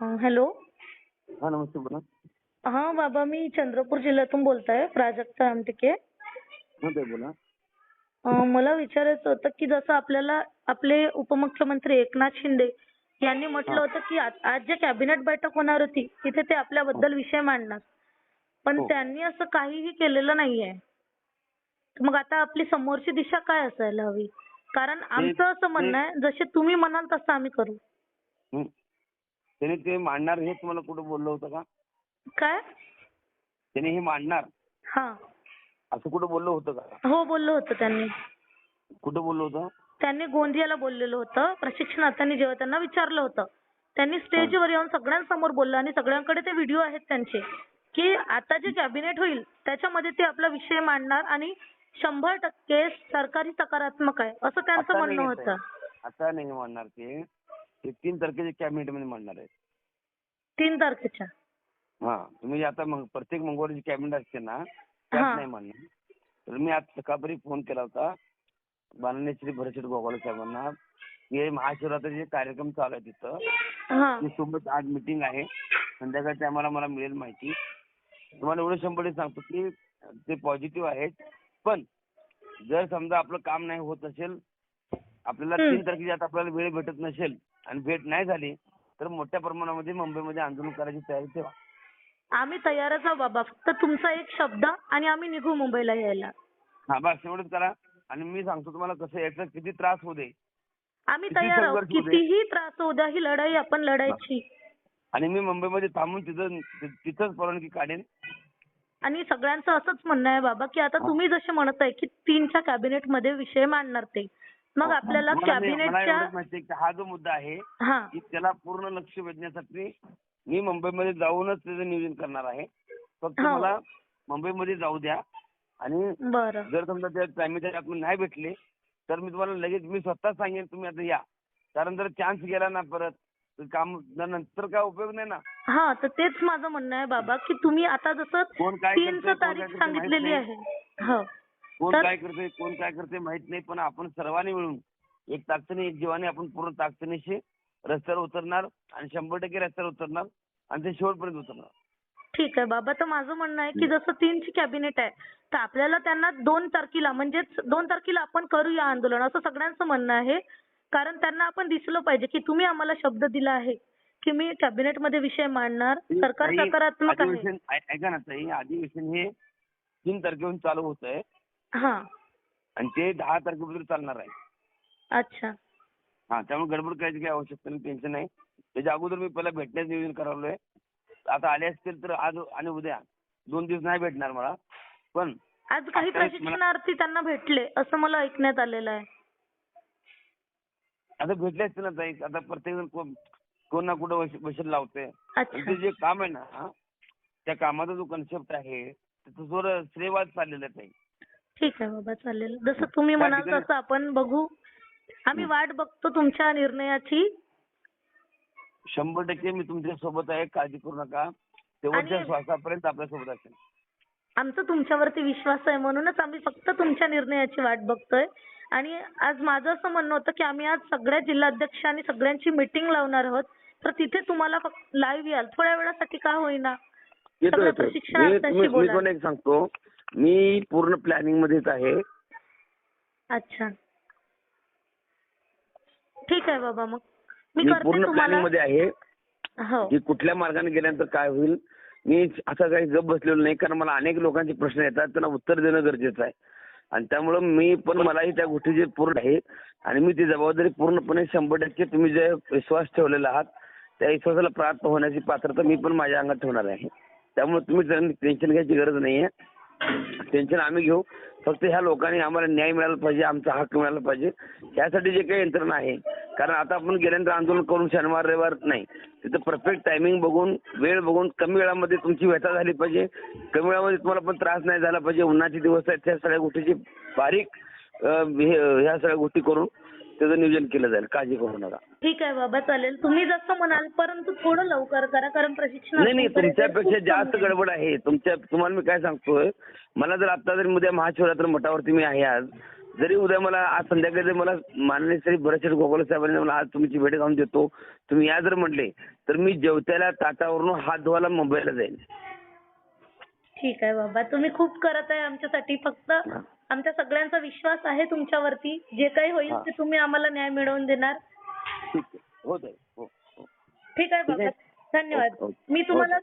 Hello. हा नमस्ते बोला. हा बाबा मी चंद्रपूर जिल्ह्यातून बोलताय प्राजक्ता आमटेके हा बोला. मला विचारायचं होतं की जसं आपल्याला आपले उपमुख्यमंत्री एकनाथ शिंदे यांनी म्हटलं. होतं की आज आज जे कॅबिनेट बैठक होणार होती तिथे ते आपल्याबद्दल विषय मांडणार. पण हो. त्यांनी असं काहीही केलेलं नाहीये. मग आता आपली समोरची दिशा काय असायला हवी? कारण आमचं असं म्हणणं आहे जसे तुम्ही म्हणाल तसं आम्ही करू. त्याने ते मांडणार हे तुम्हाला कुठं बोललं होतं का? काय? त्याने हे मांडणार? हा. असं कुठं बोललं होतं का? हो बोललो होतं त्यांनी. कुठं बोललं होतं? त्यांनी गोंदियाला बोललेलं होतं. प्रशिक्षणार्थ्यांनी जेव्हा त्यांना विचारलं होतं त्यांनी स्टेजवर येऊन सगळ्यांसमोर बोललं आणि सगळ्यांकडे ते व्हिडिओ आहेत त्यांचे की आता जे कॅबिनेट होईल त्याच्यामध्ये ते आपला विषय मांडणार आणि शंभर टक्के सरकारी सकारात्मक आहे असं त्यांचं म्हणणं होतं. आता नाही मांडणार ते. ते तीन तारखेच्या कॅबिनेटमध्ये मांडणार आहे तीन तारखेच्या? हा तुम्ही आता मग प्रत्येक मंगळवारची कॅबिनेट असते ना त्यात. नाही मांडणार तर मी आज सकाळपरी फोन केला होता माननीय श्री भरतशेठ गोगावले साहेबांना. हे महाशिवरात्रीचे कार्यक्रम चालू आहे तिथं हा. ती सोबत आज मीटिंग आहे. संध्याकाळची आम्हाला मला मिळेल माहिती. तुम्हाला एवढं शंभर टक्के सांगतो की ते पॉझिटिव्ह आहेत. पण जर समजा आपलं काम नाही होत असेल आपल्याला हम्म. तीन तारखेच्या आत आपल्याला वेळ भेटत नसेल आणि भेट नाही झाली तर मोठ्या प्रमाणामध्ये मुंबईमध्ये आंदोलन करायची तयारी ठेवा. आम्ही तयारच आहोत बाबा फक्त तुमचा एक शब्द आणि आम्ही निघू मुंबईला यायला. हा बस एवढंच करा. आणि मी सांगतो तुम्हाला कसं याचा किती त्रास होऊ दे. आम्ही किती तयार आहोत संघर्ष होऊ दे. कितीही त्रास होऊ द्या ही लढाई आपण लढायची. आणि मी मुंबईमध्ये थांबून तिथं तिथंच परवानगी काढेन. आणि सगळ्यांचं असंच म्हणणं आहे बाबा की आता तुम्ही जसे म्हणत आहे की तीनच्या कॅबिनेटमध्ये विषय मांडणार ते. मग आपल्याला मला मी- मला कॅबिनेटच्या एवढंच माहिती आहे की हा जो मुद्दा आहे हा. की त्याला पूर्ण लक्ष वेधण्यासाठी मी मुंबईमध्ये जाऊनच त्याचं नियोजन करणार आहे. फक्त हो. मला मुंबईमध्ये जाऊ द्या. आणि बरं. जर समजा त्या टायमिंगच्या आपण नाही भेटले तर मी तुम्हाला लगेच मी स्वतः सांगेन तुम्ही आता या. कारण जर चान्स गेला ना परत तर काम नंतर काय उपयोग नाही ना? हा तर तेच माझं म्हणणं आहे बाबा की तुम्ही आता जसं कोण काय तीनचं करतंय, कोण काय तारीख करतंय सांगितलेली आहे. हो. कोण काय करते कोण काय करते माहीत नाही पण आपण सर्वांनी मिळून एक ताकदीने एक जीवाने आपण पूर्ण ताकदीनेशी रस्त्यावर उतरणार आणि शंभर टक्के रस्त्यावर उतरणार आणि ते शेवटपर्यंत उतरणार. ठीक आहे बाबा तर माझं म्हणणं आहे की जसं तीनची कॅबिनेट आहे तर आपल्याला त्यांना दोन तारखेला म्हणजेच दोन तारखेला आपण करूया आंदोलन असं सगळ्यांचं म्हणणं आहे. कारण त्यांना आपण दिसलं पाहिजे की तुम्ही आम्हाला शब्द दिला आहे की मी कॅबिनेटमध्ये विषय मांडणार सरकार सकारात्मक आहे. ऐका ना अधिवेशन हे तीन तारखेहून चालू होत आहे आणि ते दहा तारखेपर्यंत चालणार आहे. अच्छा. हा त्यामुळे गडबड करायची काही आवश्यकता नाही टेन्शन नाही. त्याच्या अगोदर मी पहिला भेटण्याचं नियोजन करावलोय आता आले असतील तर आज आणि उद्या. दोन दिवस नाही भेटणार मला पण आज काही आता मला- प्रशिक्षणार्थी त्यांना भेटले असं मला ऐकण्यात आलेलं आहे. आता भेटले असतील ना ताई आता प्रत्येक जण कोण कोण ना कुठं वश- वशील लावते अच्छा. ते जे काम आहे ना त्या कामाचा जो कन्सेप्ट आहे त्याचा जोर श्रेयवाद चाललेला आहे ताई. ठीक आहे बाबा चालेल. जसं तुम्ही म्हणाल तसं आपण बघू. आम्ही. वाट बघतो तुमच्या निर्णयाची. शंभर टक्के मी तुमच्यासोबत आहे. काळजी करू नका. शेवटच्या श्वासापर्यंत आपल्यासोबत असेल. आमचा तुमच्यावरती विश्वास आहे म्हणूनच आम्ही फक्त तुमच्या निर्णयाची वाट बघतोय. आणि आज माझं असं म्हणणं होतं की आम्ही आज सगळ्या जिल्हाध्यक्ष आणि सगळ्यांची मीटिंग लावणार आहोत. तर तिथे तुम्हाला फक्त लाईव्ह याल. थोड्या वेळासाठी का होईना? सगळ्या प्रशिक्षणार्थ्यांशी बोला. सांगतो. मी पूर्ण प्लॅनिंग मध्येच आहे. अच्छा. ठीक आहे बाबा मग. मी मी करते पूर्ण तुम्हाला. प्लॅनिंगमध्ये आहे. हो. की कुठल्या मार्गाने गेल्यानंतर काय होईल? मी असं काही गप बसलेलो नाही कारण मला अनेक लोकांचे प्रश्न येतात त्यांना उत्तर देणं गरजेचं आहे. आणि त्यामुळं मी पण मलाही त्या गोष्टीचे पूर्ण आहे आणि मी ती जबाबदारी पूर्णपणे शंभर टक्के तुम्ही जे विश्वास ठेवलेला आहात त्या विश्वासाला प्राप्त होण्याची पात्रता मी पण माझ्या अंगात ठेवणार आहे. त्यामुळे तुम्ही टेन्शन घ्यायची गरज नाहीये. टेन्शन आम्ही घेऊ. फक्त ह्या लोकांनी आम्हाला न्याय मिळाला पाहिजे आमचा हक्क मिळाला पाहिजे. यासाठी जे काही यंत्रणा आहे कारण आता आपण गेल्यानंतर आंदोलन करून शनिवार रविवार नाही. तिथं परफेक्ट टायमिंग बघून वेळ बघून कमी वेळामध्ये तुमची व्यथा झाली पाहिजे. कमी वेळामध्ये तुम्हाला पण त्रास नाही झाला पाहिजे. उन्हाचे दिवस आहेत त्या सगळ्या गोष्टीची बारीक ह्या सगळ्या गोष्टी करून. त्याचं नियोजन केलं जाईल. काळजी करू नका. ठीक आहे बाबा चालेल. तुम्ही जसं म्हणाल परंतु थोडं लवकर करा कारण प्रशिक्षण नाही नाही तुमच्यापेक्षा जास्त गडबड आहे. तुमच्या तुम्हाला मी काय सांगतोय मला जर आता जर उद्या महाशिवरात्र मठावरती मी आहे आज जरी उद्या मला आज संध्याकाळी जर मला माननीय श्री भरतशेठ गोपाल साहेबांनी मला आज तुमची भेट घालून देतो तुम्ही या जर म्हटले तर मी जेवत्याला ताटावरून हात धुवायला मुंबईला जाईल ठीक आहे बाबा. तुम्ही खूप करत आहे आमच्यासाठी. फक्त. आमच्या सगळ्यांचा विश्वास आहे तुमच्यावरती जे काही होईल. ते तुम्ही आम्हाला न्याय मिळवून देणार ठीक आहे हो हो हो बाबा. धन्यवाद. मी तुम्हाला.